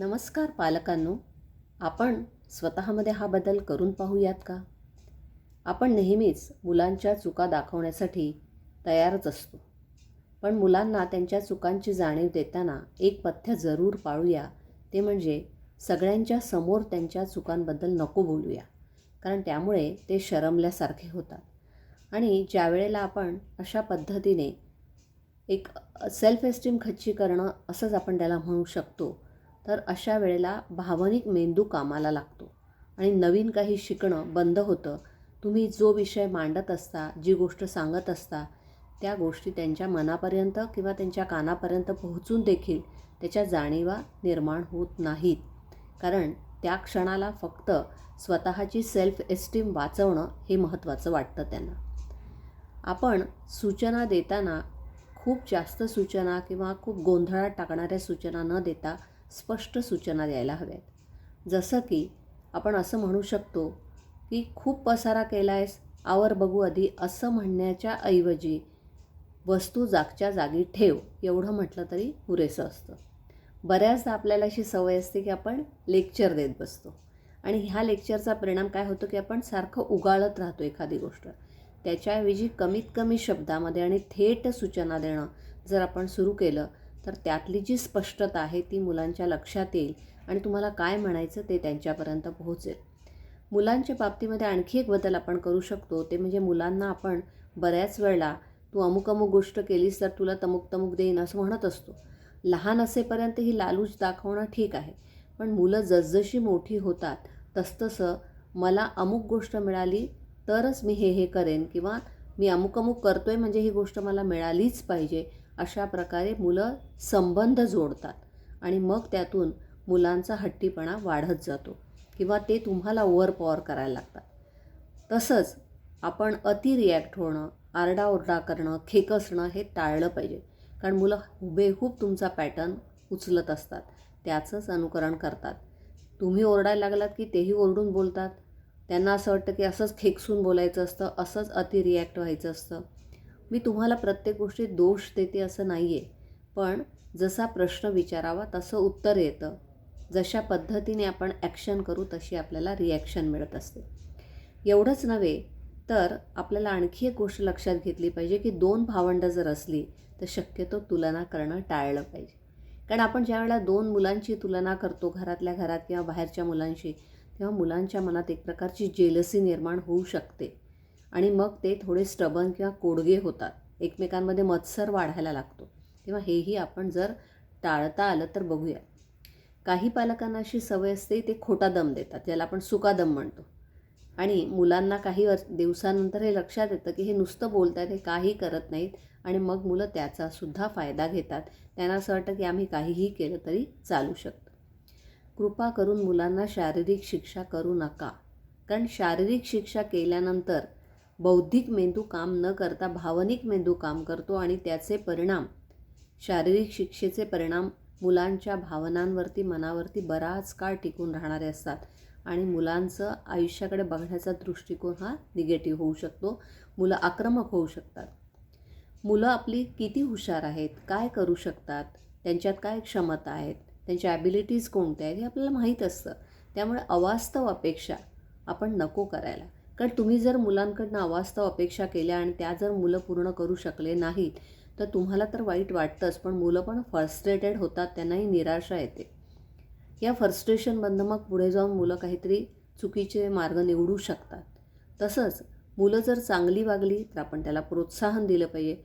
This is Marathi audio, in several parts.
नमस्कार पालकांनो. आपण स्वतःमध्ये हा बदल करून पाहूयात का? आपण नेहमीच मुलांच्या चुका दाखवण्यासाठी तयारच असतो. पण मुलांना त्यांच्या चुकांची जाणीव देताना एक पथ्य जरूर पाळूया. ते म्हणजे सगळ्यांच्या समोर त्यांच्या चुकांबद्दल नको बोलूया. कारण त्यामुळे ते शरमल्यासारखे होतात. आणि ज्या वेळेला आपण अशा पद्धतीने एक सेल्फ एस्टीम खच्ची करणं असंच आपण त्याला म्हणू शकतो तर अशा वेळेला भावनिक मेंदू कामाला लागतो. आणि नवीन काही शिकणं बंद होतं. तुम्ही जो विषय मांडत असता जी गोष्ट सांगत असता त्या गोष्टी त्यांच्या मनापर्यंत किंवा त्यांच्या कानापर्यंत पोहोचून देखील त्याच्या जाणीवा निर्माण होत नाहीत. कारण त्या क्षणाला फक्त स्वतःची सेल्फ एस्टीम वाचवणं हे महत्त्वाचं वाटतं त्यांना. आपण सूचना देताना खूप जास्त सूचना किंवा खूप गोंधळात टाकणाऱ्या सूचना न देता स्पष्ट सूचना द्यायला हव्यात. जसं की आपण असं म्हणू शकतो की खूप पसारा केला आहेस आवर बघू आधी असं म्हणण्याच्या ऐवजी वस्तू जागच्या जागी ठेव एवढं म्हटलं तरी पुरेसं असतं. बऱ्याचदा आपल्याला अशी सवय असते की आपण लेक्चर देत बसतो. आणि ह्या लेक्चरचा परिणाम काय होतो की आपण सारखं उगाळत राहतो एखादी गोष्ट. त्याच्याऐवजी कमीत कमी शब्दामध्ये आणि थेट सूचना देणं जर आपण सुरू केलं तर त्यातली जी स्पष्टता आहे ती मुलांच्या लक्षात येईल आणि तुम्हाला काय म्हणायचं ते त्यांच्यापर्यंत पोहोचेल. मुलांच्या बाबतीमध्ये आणखी एक बदल आपण करू शकतो ते म्हणजे मुलांना आपण बऱ्याच वेळेला तू अमुक अमुक गोष्ट केलीस तर तुला तमुक तमुक देईन असं म्हणत असतो. लहान असेपर्यंत ही लालूच दाखवणं ठीक आहे पण मुलं जसजशी मोठी होतात तसतसं मला अमुक गोष्ट मिळाली तरच मी हे हे करेन किंवा मी अमुक अमुक करतो आहे म्हणजे ही गोष्ट मला मिळालीच पाहिजे अशा प्रकारे मुलं संबंध जोडतात आणि मग त्यातून मुलांचा हट्टीपणा वाढत जातो किंवा ते तुम्हाला ओव्हर पॉवर करायला लागतात. तसंच आपण अति रिॲक्ट होणं आरडाओरडा करणं खेकसणं हे टाळलं पाहिजे. कारण मुलं हुबेहूब तुमचा पॅटर्न उचलत असतात. त्याचंच अनुकरण करतात. तुम्ही ओरडायला लागलात की तेही ओरडून बोलतात. त्यांना असं वाटतं की असंच खेकसून बोलायचं असतं असंच अति रिॲक्ट व्हायचं असतं. मी तुम्हाला प्रत्येक गोष्टीत दोष देते असं नाही आहे पण जसा प्रश्न विचारावा तसं उत्तर येतं. जशा पद्धतीने आपण ॲक्शन करू तशी आपल्याला रिॲक्शन मिळत असते. एवढंच नव्हे तर आपल्याला आणखी एक गोष्ट लक्षात घेतली पाहिजे की दोन भावंडं जर असली तर शक्यतो तुलना करणं टाळलं पाहिजे. कारण आपण ज्या वेळेला दोन मुलांची तुलना करतो घरातल्या घरात किंवा बाहेरच्या मुलांशी तेव्हा मुलांच्या मनात एक प्रकारची जेलसी निर्माण होऊ शकते. आणि मग ते थोडे स्टबन किंवा कोडगे होतात. एकमेकांमध्ये मत्सर वाढायला लागतो. तेव्हा हेही आपण जर टाळता आलं तर बघूया. काही पालकांना अशी सवय असते ते खोटा दम देतात ज्याला आपण सुका दम म्हणतो. आणि मुलांना काही वर्ष दिवसानंतर हे लक्षात येतं की हे नुसतं बोलत आहेत हे काही करत नाहीत आणि मग मुलं त्याचासुद्धा फायदा घेतात. त्यांना असं वाटतं की आम्ही काहीही केलं तरी चालू शकतं. कृपा करून मुलांना शारीरिक शिक्षा करू नका. कारण शारीरिक शिक्षा केल्यानंतर बौद्धिक मेंदू काम न करता भावनिक मेंदू काम करतो आणि त्याचे परिणाम शारीरिक शिक्षेचे परिणाम मुलांच्या भावनांवरती मनावरती बराच काळ टिकून राहणारे असतात आणि मुलांचं आयुष्याकडे बघण्याचा दृष्टिकोन हा निगेटिव्ह होऊ शकतो. मुलं आक्रमक होऊ शकतात. मुलं आपली किती हुशार आहेत काय करू शकतात त्यांच्यात काय क्षमता आहेत त्यांच्या ॲबिलिटीज कोणत्या आहेत हे आपल्याला माहीत असतं. त्यामुळे अवास्तव अपेक्षा आपण नको करायला. कारण तुम्ही जर मुलांकडनं अवास्तव अपेक्षा केल्या आणि त्या जर मुलं पूर्ण करू शकले नाहीत तर तुम्हाला तर वाईट वाटतंच पण मुलं पण फ्रस्ट्रेटेड होतात त्यांनाही निराशा येते. या फ्रस्ट्रेशनमधनं मग पुढे जाऊन मुलं काहीतरी चुकीचे मार्ग निवडू शकतात. तसंच मुलं जर चांगली वागली तर आपण त्याला प्रोत्साहन दिलं पाहिजे.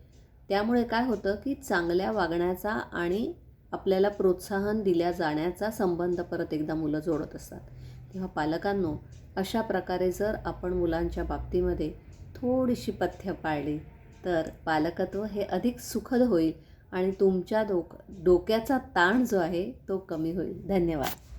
त्यामुळे काय होतं की चांगल्या वागण्याचा आणि आपल्याला प्रोत्साहन दिल्या जाण्याचा संबंध परत एकदा मुलं जोडत असतात. तेव्हा पालकांनो अशा प्रकारे जर आपण मुलांच्या बाबतीमध्ये थोडीशी पथ्य पाळली तर पालकत्व हे अधिक सुखद होईल आणि तुमच्या डोक डोक्याचा ताण जो आहे तो कमी होईल. धन्यवाद.